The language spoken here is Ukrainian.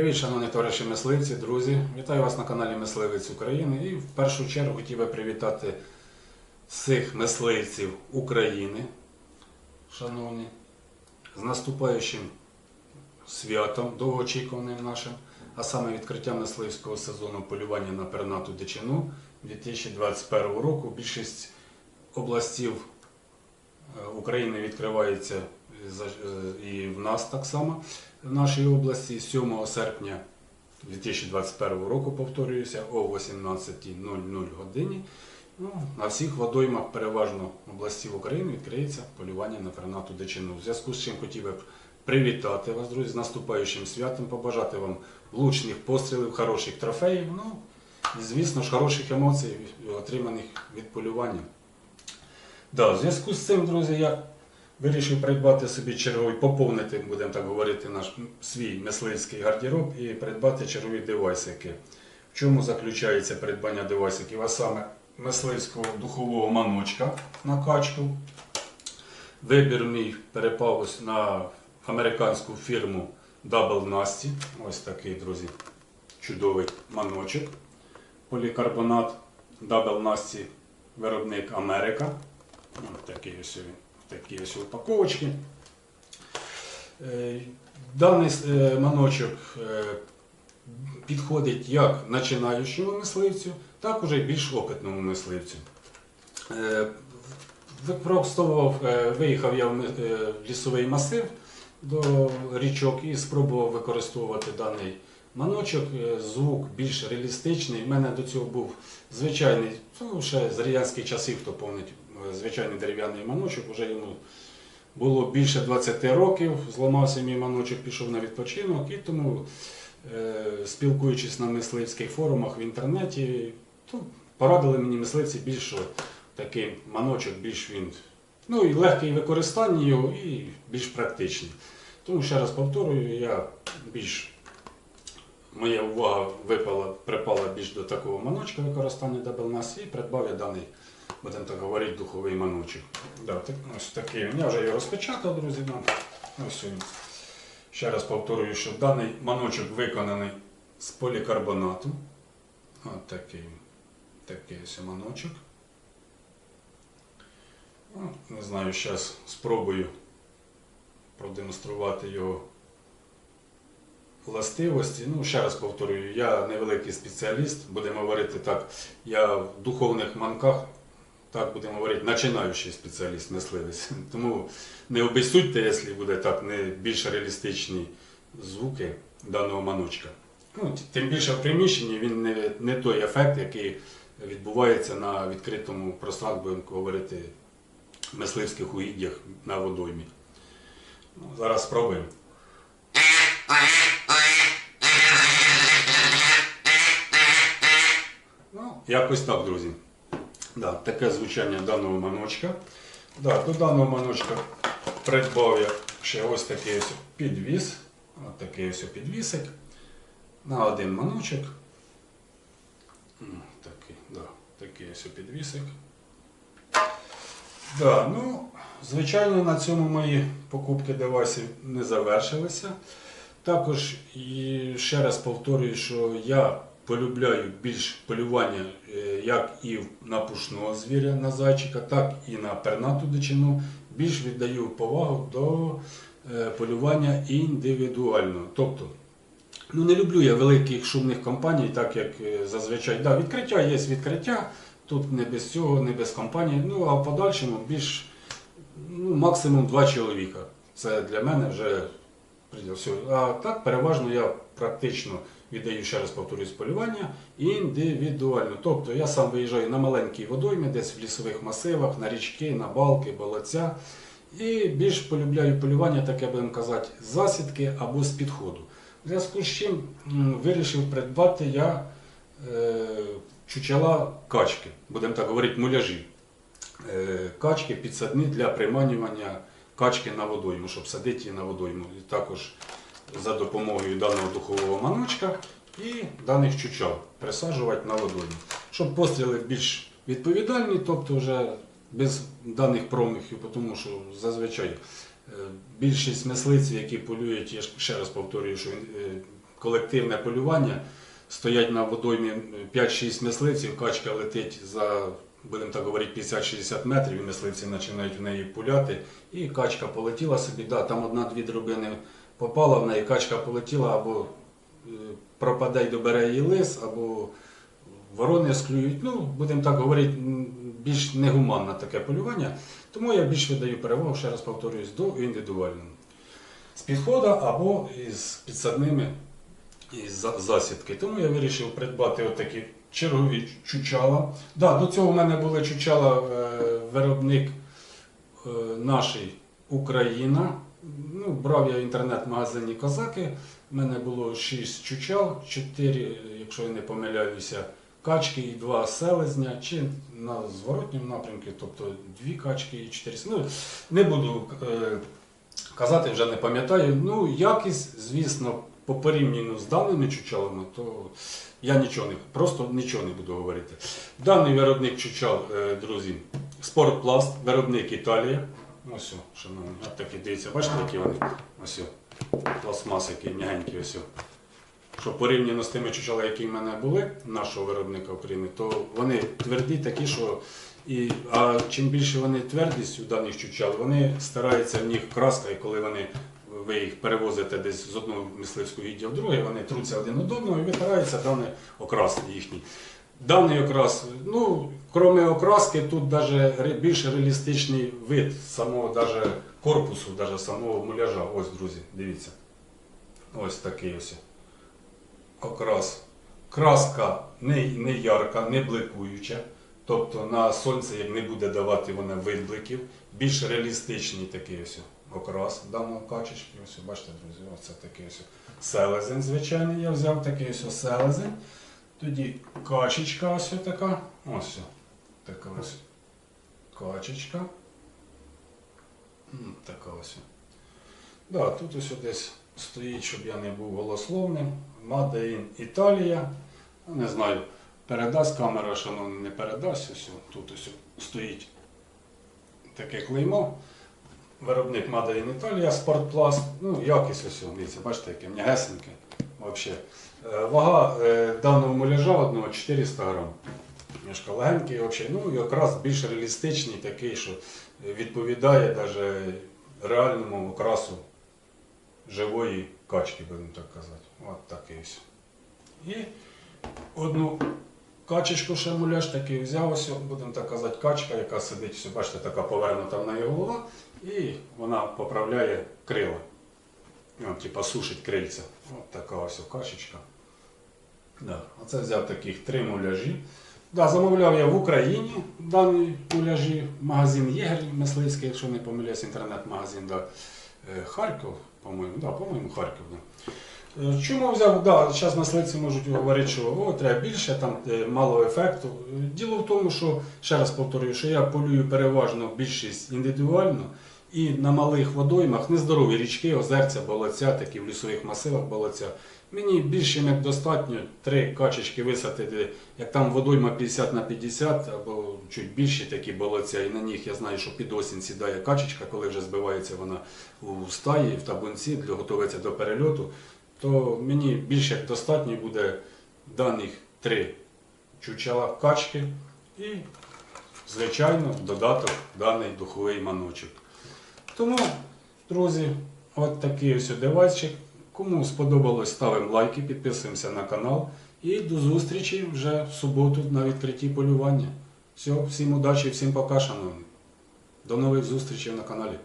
Привіт, шановні товариші мисливці, друзі! Вітаю вас на каналі Мисливець України і в першу чергу хотів би привітати всіх мисливців України, шановні, з наступаючим святом, довгоочікуваним нашим, а саме відкриттям мисливського сезону полювання на пернату дичину 2021 року. Більшість областів е, України відкривається і в нас так само в нашій області 7 серпня 2021 року, повторююся, о 18.00 годині. Ну, на всіх водоймах переважно областів України відкриється полювання на пернату дичину. В зв'язку з чим хотів би привітати вас, друзі, з наступаючим святом, побажати вам влучних пострілів, хороших трофеїв, ну і, звісно ж, хороших емоцій, отриманих від полювання. Да, в зв'язку з цим, друзі, я вирішив придбати собі черговий, поповнити, будемо так говорити, наш свій мисливський гардероб і придбати чергові девайсики. В чому заключається придбання девайсиків? А саме мисливського духового маночка на качку. Вибір мій перепав ось на американську фірму Double Nasty. Ось такий, друзі, чудовий маночок. Полікарбонат Double Nasty, виробник Америка. Ось такий ось він такі ось упаковочки. Е, Даний е, маночок е, підходить як починаючому мисливцю, так уже й більш опитному мисливцю. Використовував, виїхав я в лісовий масив до річок і спробував використовувати даний маночок. Звук більш реалістичний. У мене до цього був звичайний, ну, ще з радянських часів, хто е, звичайний дерев'яний маночок. Вже йому було більше 20 років. Зламався мій маночок, пішов на відпочинок і тому, е, спілкуючись на мисливських форумах в інтернеті, то порадили мені мисливці більш що такий маночок, більш він ну, і легкий в використанні його, і більш практичний. Тому ще раз повторюю, я більш моя увага випала, припала більш до такого маночка використання DoubleNAS і придбав я даний, будемо так говорити, духовий маночок. Да, так, ось такий. Я вже його розпечатав, друзі. ну, Ось він. Ще раз повторюю, що даний маночок виконаний з полікарбонату. Ось такий, такий ось маночок. Ну, Не знаю, зараз спробую продемонструвати його властивості. Ну, ще раз повторюю, я невеликий спеціаліст, будемо говорити так, я в духовних манках, так будемо говорити, починаючий спеціаліст, мисливець. Тому не обесудьте, якщо буде так, не більш реалістичні звуки даного маночка. Ну, тим більше в приміщенні він не, не той ефект, який відбувається на відкритому пространстві, будемо говорити, мисливських угіддях на водоймі. Ну, зараз спробуємо. Ну, якось так, друзі. Да, таке звучання даного маночка. Да, до даного маночка придбав я ще ось такий ось підвіс. Ось такий ось підвісик. На один маночок. Такий, да, такий ось підвісик. Да, ну, звичайно, на цьому мої покупки девайсів не завершилися. Також і ще раз повторюю, що я полюбляю більш полювання е, як і на пушного звіря, на зайчика, так і на пернату дичину. Більш віддаю повагу до е, полювання індивідуального. Тобто, ну не люблю я великих шумних компаній, так як е, зазвичай. Да, відкриття є відкриття, тут не без цього, не без компанії. Ну а в подальшому більш ну, максимум два чоловіка. Це для мене вже. А так переважно я практично віддаю, ще раз повторюсь, полювання індивідуально. Тобто я сам виїжджаю на маленькі водойми, десь в лісових масивах, на річки, на балки, болоця. І більш полюбляю полювання, таке будемо казати, з засідки або з підходу. В зв'язку з чим вирішив придбати я е, чучела качки, будемо так говорити, муляжі. Е, качки підсадні для приманювання качки на водойму, щоб садити її на водойму. І також за допомогою даного духового маночка і даних чучел присаджувати на водойму. Щоб постріли більш відповідальні, тобто вже без даних промахів, тому що зазвичай е, більшість мисливців, які полюють, я ще раз повторюю, що е, колективне полювання. Стоять на водоймі 5-6 мисливців, качка летить за, будемо так говорити, 50-60 метрів, і мисливці починають в неї пуляти. І качка полетіла собі, да, там одна-дві дробини попала в неї, качка полетіла або е, пропаде й добере її лис, або ворони склюють. Ну, будемо так говорити, більш негуманне таке полювання. Тому я більш видаю перевагу, ще раз повторюсь, до індивідуального. З підходу або із підсадними із засідки. Тому я вирішив придбати отакі чергові чучала. Да, до цього в мене були чучала е, виробник е, наш Україна. Ну, брав я в інтернет-магазині Козаки. У мене було 6 чучал, 4, якщо я не помиляюся, качки і 2 селезня, чи на зворотньому напрямку, тобто 2 качки і 4 Ну, не буду е, казати, вже не пам'ятаю. Ну, якість, звісно, по порівнянню з даними чучалами, то я нічого не просто нічого не буду говорити. Даний виробник чучал, е, друзі, спортпласт, виробник Італія. Ось, о, шановні, от такі дивіться, бачите, які вони? Ось, пластмас, який м'ягенький, ось. Що порівняно з тими чучалами, які в мене були, нашого виробника України, то вони тверді такі, що і, а чим більше вони твердість у даних чучал, вони стараються в них краска, і коли вони ви їх перевозите десь з одного мисливського відділу в друге, вони труться один од одного і витирається даний окрас їхній. Даний окрас, ну, крім окраски, тут даже більш реалістичний вид самого даже корпусу, даже самого муляжа. Ось, друзі, дивіться. Ось такий ось окрас. Краска не, не ярка, не бликуюча. Тобто на сонце як не буде давати вона відбликів. Більш реалістичний такий ось окрас даного качечки. Ось, бачите, друзі, оце такий ось селезень звичайний. Я взяв такий ось селезень. Тоді качечка ось така. Ось така ось качечка. Така ось. Да, тут ось десь стоїть, щоб я не був голословним. Made Італія. Не знаю, передасть камера, шановний, не передасть. Ось тут ось стоїть таке клеймо. Виробник Made Italia, спортпласт. Ну, якість ось, дивіться, бачите, яке м'ягесеньке. Вообще. Е, Вага е, даного муляжа одного 400 грам. Мішка легенький, вообще. ну і якраз більш реалістичний, такий, що відповідає даже реальному окрасу живої качки, будемо так казати. От такий ось. І одну качечку ще муляж такий взяв ось, будемо так казати, качка, яка сидить, бачите, така повернута в неї голова, і вона поправляє крила. От, типа сушить крильця. От така ось качечка. Да. Оце взяв таких три муляжі. Да, замовляв я в Україні дані муляжі. Магазин Єгер мисливський, якщо не помиляюсь, інтернет-магазин. Да. Е, Харків, по-моєму, да, по-моєму, Харків. Да. Е, Чому взяв? Да, зараз мисливці можуть говорити, що о, треба більше, там е, мало ефекту. Діло в тому, що, ще раз повторюю, що я полюю переважно більшість індивідуально і на малих водоймах, нездорові річки, озерця, болоця, такі в лісових масивах болоця. Мені більше як достатньо три качечки висадити, як там водойма 50 на 50 або чуть більші такі болоця, і на них я знаю, що під осінь сідає качечка, коли вже збивається вона у стаї, в табунці, для готується до перельоту, то мені більше як достатньо буде даних три чучала качки і, звичайно, додаток даний духовий маночок. Тому, друзі, от такий ось девайсчик. Кому сподобалось, ставимо лайки, підписуємося на канал. І до зустрічі вже в суботу на відкритті полювання. Все, всім удачі, всім пока, шановні. До нових зустрічей на каналі.